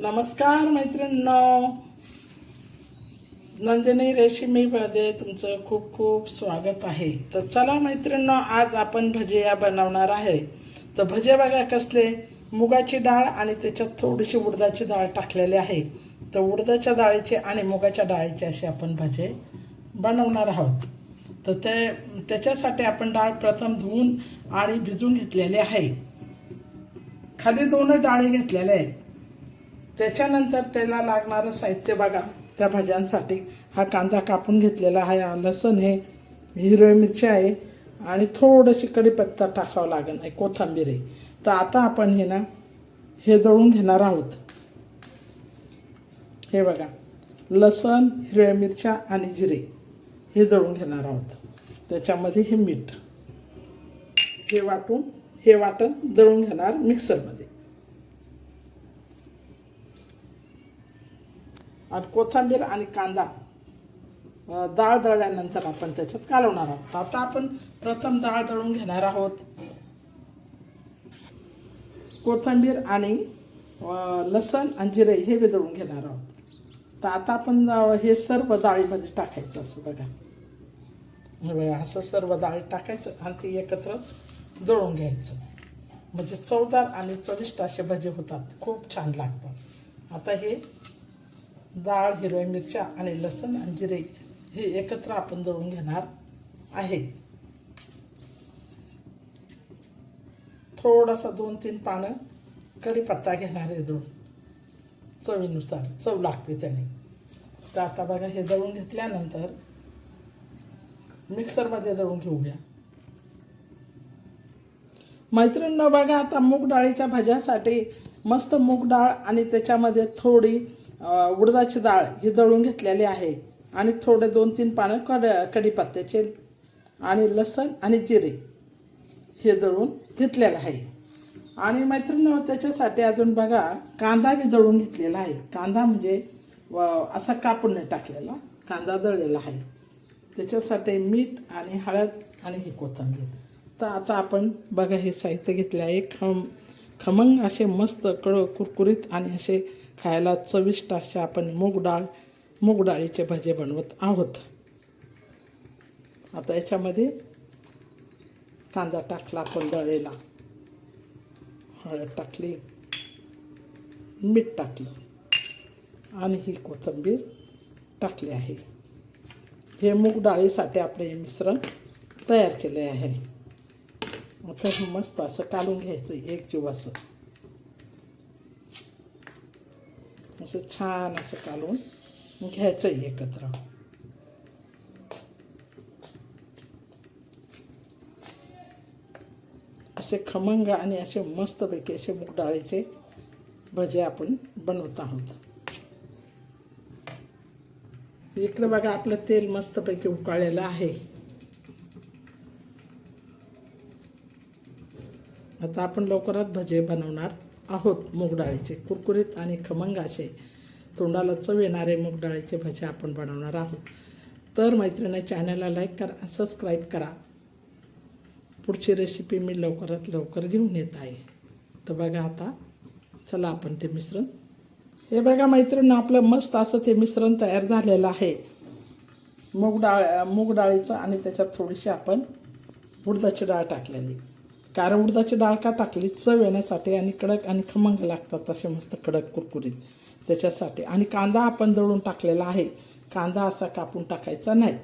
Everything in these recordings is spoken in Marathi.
नमस्कार मैत्रिणींनो. नंदिनी रेशिमीमध्ये तुमचं खूप खूप स्वागत आहे. तर चला मैत्रिणींनो आज आपण भजिया बनवणार आहे. तर भजे बघा कसले. मुगाची डाळ आणि त्याच्यात थोडीशी उडदाची डाळ टाकलेली आहे. तर उडदाच्या डाळीचे आणि मुगाच्या डाळीचे असे आपण भजे बनवणार आहोत. तर ते त्याच्यासाठी आपण डाळ प्रथम धुवून आणि भिजून घेतलेली आहे. खाली दोन डाळी घेतलेल्या आहेत. त्याच्यानंतर त्याला लागणारं साहित्य बघा त्या भाज्यांसाठी. हा कांदा कापून घेतलेला आहे हा लसण आहे हिरव्या मिरची आहे आणि थोडंशी कढीपत्ता टाकावं लागेल आहे कोथिंबीर आहे. तर आता आपण हे ना हे दळून घेणार आहोत. हे बघा लसण हिरव्या मिरच्या आणि जिरे हे दळून घेणार आहोत. त्याच्यामध्ये हे मीठ. हे वाटून हे वाटण दळून घेणार मिक्सरमध्ये. आणि कोथिंबीर आणि कांदा डाळ दळल्यानंतर आपण त्याच्यात कालवणार आहोत. आता आपण प्रथम डाळ दळून घेणार आहोत. कोथिंबीर आणि लसण आणि जिरे हे विदळून घेणार आहोत. तर आता आपण हे सर्व डाळीमध्ये टाकायचं असं बघा असं सर्व डाळी टाकायचं आणि ते एकत्रच दळून घ्यायचं. म्हणजे चवदार आणि चविष्ट असे भजे होतात. खूप छान लागतात. आता हे डाळ हिरव्या मिरच्या आणि लसण आणि जिरे हे एकत्र आपण दळून घेणार आहे. थोडासा दोन तीन पानं कढीपत्ता घेणार आहे दळून चवीनुसार चव लागते त्याने. तर आता बघा हे दळून घेतल्यानंतर मिक्सरमध्ये दळून घेऊया. मैत्रिणीनं बघा आता मूग डाळीच्या भाज्यासाठी मस्त मूग डाळ आणि त्याच्यामध्ये थोडी उडदाची डाळ ही दळून घेतलेली आहे. आणि थोडे दोन तीन पानं कड कढीपत्त्याचे आणि लसण आणि जिरे हे दळून घेतलेलं आहे. आणि मैत्रिणी त्याच्यासाठी अजून बघा कांदा बी दळून घेतलेला आहे. कांदा म्हणजे व, असा कापून टाकलेला कांदा दळलेला आहे. त्याच्यासाठी मीठ आणि हळद आणि ही कोथिंबीर. तर आता आपण बघा हे साहित्य घेतले आहे. खम खमंग असे मस्त कडक कुरकुरीत आणि असे खायला चविष्ट असे आपण मूग डाळ मूग डाळीचे भजे बनवत आहोत. आता याच्यामध्ये कांदा टाकला आपण दळेला हळद टाकली मीठ टाकलं आणि ही कोथिंबीर टाकली आहे. हे मूग डाळीसाठी आपले हे मिश्रण तयार केले आहे. आता मस्त असं काढून घ्यायचं एक जीव असं. असं छान असं काढून घ्यायचं एकत्र. असे खमंग आणि असे मस्तपैकी असे मूग डाळीचे भजे आपण बनवत आहोत. इकडं बघा आपलं तेल मस्तपैकी उकाळलेलं आहे. आता आपण लवकरात भजे बनवणार. आहोत मूग डाळीचे कुरकुरीत आणि खमंग असे. तोंडाला चव येणारे मूग डाळीचे भजे आपण बनवणार आहोत. तर मैत्रिणी चॅनलला लाईक करा सबस्क्राईब करा. पुढची रेसिपी मी लवकरात लवकर घेऊन येत आहे. तर बघा आता चला आपण ते मिश्रण. हे बघा मैत्रिणी आपलं मस्त असं ते मिश्रण तयार झालेलं आहे. मूग डाळ मूग डाळीचं आणि त्याच्यात थोडीशी आपण उडदाची डाळ टाकलेली. कारण उडदाची डाळ का टाकली? चव येण्यासाठी आणि कडक आणि खमंग लागतात तसे मस्त कडक कुरकुरीत. त्याच्यासाठी. आणि कांदा आपण दळून टाकलेला आहे. कांदा असा कापून टाकायचा नाही.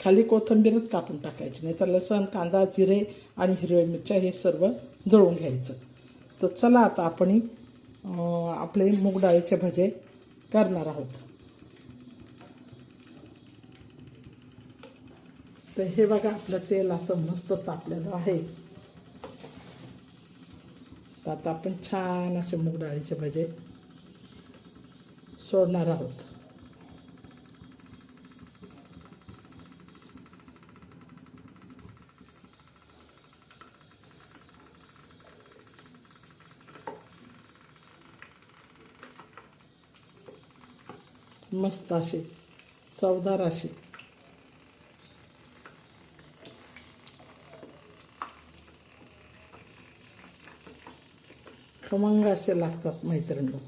खाली कोथिंबीरच कापून टाकायची. नाही तर लसण कांदा जिरे आणि हिरव्या मिरच्या हे सर्व दळून घ्यायचं. तर चला आता आपण आपले मूग डाळीचे भजे करणार आहोत. तर हे बघा आपलं तेल असं मस्त तापलेलं आहे. तर आता आपण छान असे मूग डाळीचे भजे सोडणार आहोत. मस्त असे चवदार असे खमंग असे लागतात मैत्रिणी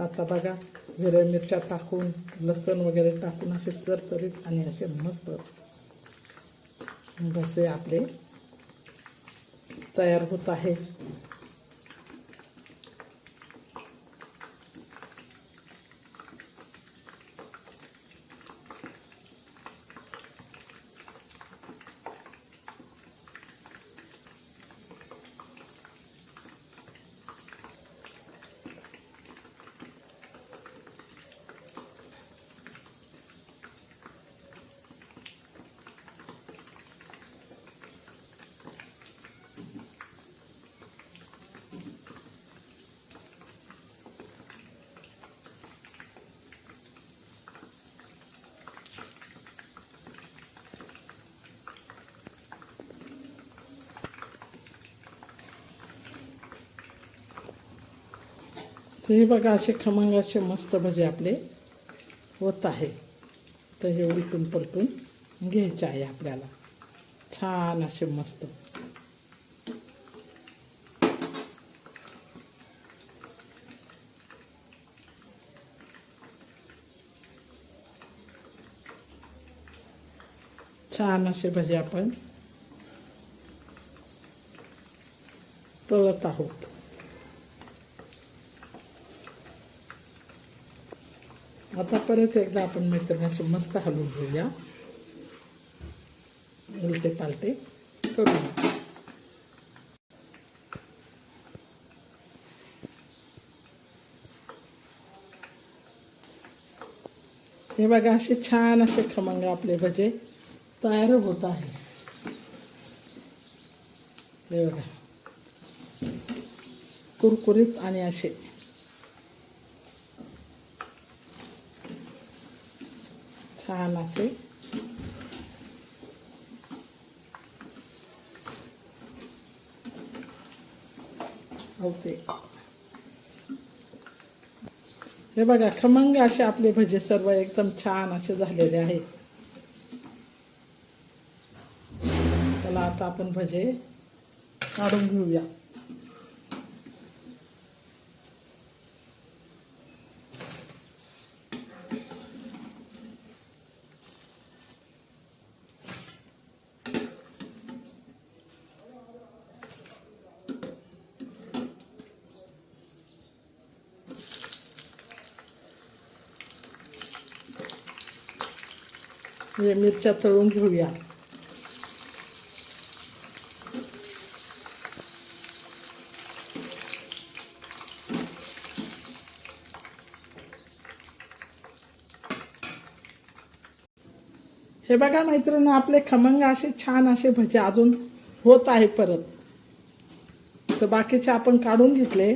आता बघा हिरव्या मिरच्या टाकून लसण वगैरे टाकून असे चरचरीत आणि असे मस्त बसे आपले तयार होत आहे. तर हे बघा असे खमंगाचे मस्त भजे आपले होत आहे. तर हे उलटून पलटून घ्यायचे आहे आपल्याला. छान असे मस्त. छान असे भजे आपण तळत आहोत. आता परत एकदा आपण मैत्रिणीशी मस्त हलवून घेऊया. उलटे पालटे करूया हे बघा असे छान असे खमंग आपले भजे तयार होत आहे. हे बघा. कुरकुरीत आणि असे. छान असे होते हे बघा खमंग असे आपले भजे सर्व एकदम छान असे झालेले आहेत चला आता आपण भजे काढून घेऊया. म्हणजे मिरच्या तळून घेऊया. हे बघा मैत्रिणी आपले खमंग असे छान असे भजे अजून होत आहे परत. तर बाकीचे आपण काढून घेतले.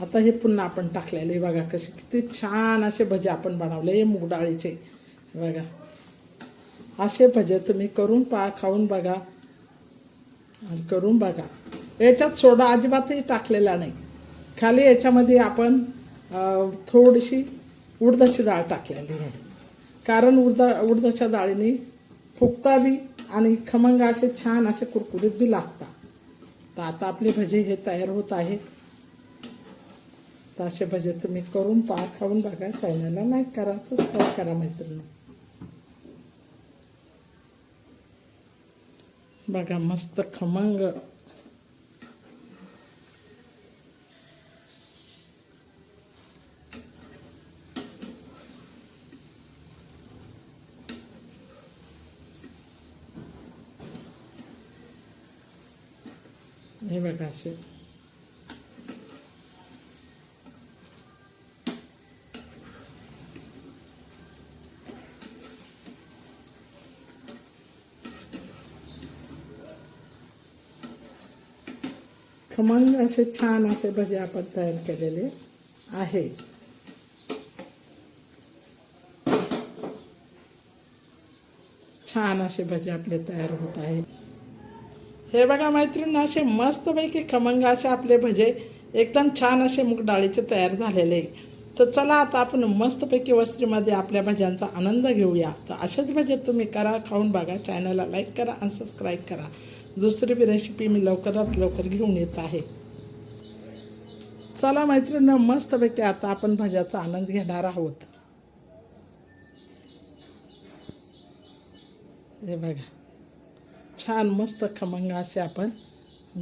आता हे पुन्हा आपण टाकलेले. हे बघा कसे किती छान असे भजे आपण बनवले. हे मूग डाळीचे. हे बघा. असे भजे तुम्ही करून पहा खाऊन बघा. आणि करून बघा. याच्यात सोडा अजिबातही टाकलेला नाही. खाली याच्यामध्ये आपण थोडीशी उडदाची डाळ टाकलेली आहे. कारण उडदा उडदाच्या डाळीने फुगता बी आणि खमंग असे छान असे कुरकुरीत बी लागतात. तर आता आपले भजे हे तयार होत आहे. तर असे भजे तुम्ही करून पहा खाऊन बघा. चॅनलला लाईक करा सबस्क्राईब करा मैत्रिणी. बघा मस्त खमंग हे बघा असे खमंग असे छान असे भजे आपण तयार केलेले आहे. छान असे भजे आपले तयार होत आहे. हे बघा मैत्रिणी असे मस्तपैकी खमंग असे आपले भजे एकदम छान असे मूग डाळीचे तयार झालेले. तर चला आता आपण मस्तपैकी वस्त्रीमध्ये आपल्या भज्यांचा आनंद घेऊया. तर असेच भजे तुम्ही करा खाऊन बघा. चॅनलला लाईक करा आणि सबस्क्राईब करा. दुसरी बी रेसिपी मी लवकरात लवकर घेऊन येत आहे. चला मैत्रिणी मस्तपैकी आता आपण भज्याचा आनंद घेणार आहोत. हे बघा छान मस्त खमंग असे आपण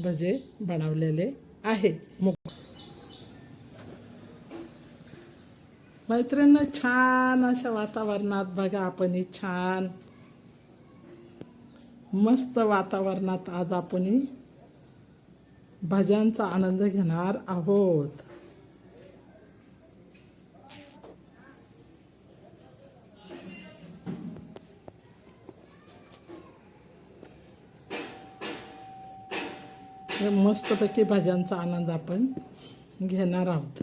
भजे बनवलेले आहे. मुग मैत्रिणी छान अशा वातावरणात बघा आपण ही छान मस्त वातावरणात आज आपण भज्यांचा आनंद घेणार आहोत. मस्तपैकी भाज्यांचा आनंद आपण घेणार आहोत.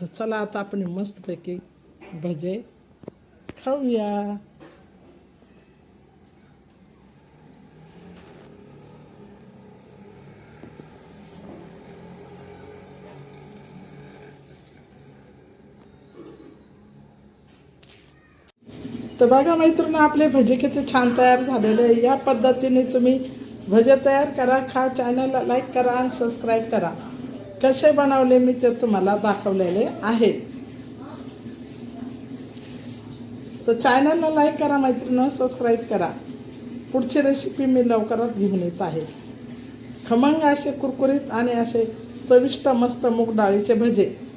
तर चला आता आपण मस्तपैकी भजे खाऊया. तर बघा मैत्रिणी आपले भजे किती छान तयार झालेले आहे. या पद्धतीने तुम्ही भजे तयार करा खा चॅनलला लाईक करा आणि सबस्क्राईब करा. कसे बनवले मी ते तुम्हाला दाखवलेले आहे. तर चॅनलला लाईक करा मैत्रिणी सबस्क्राईब करा. पुढची रेसिपी मी लवकरच घेऊन येत आहे. खमंग असे कुरकुरीत आणि असे चविष्ट मस्त मूग डाळीचे भजे.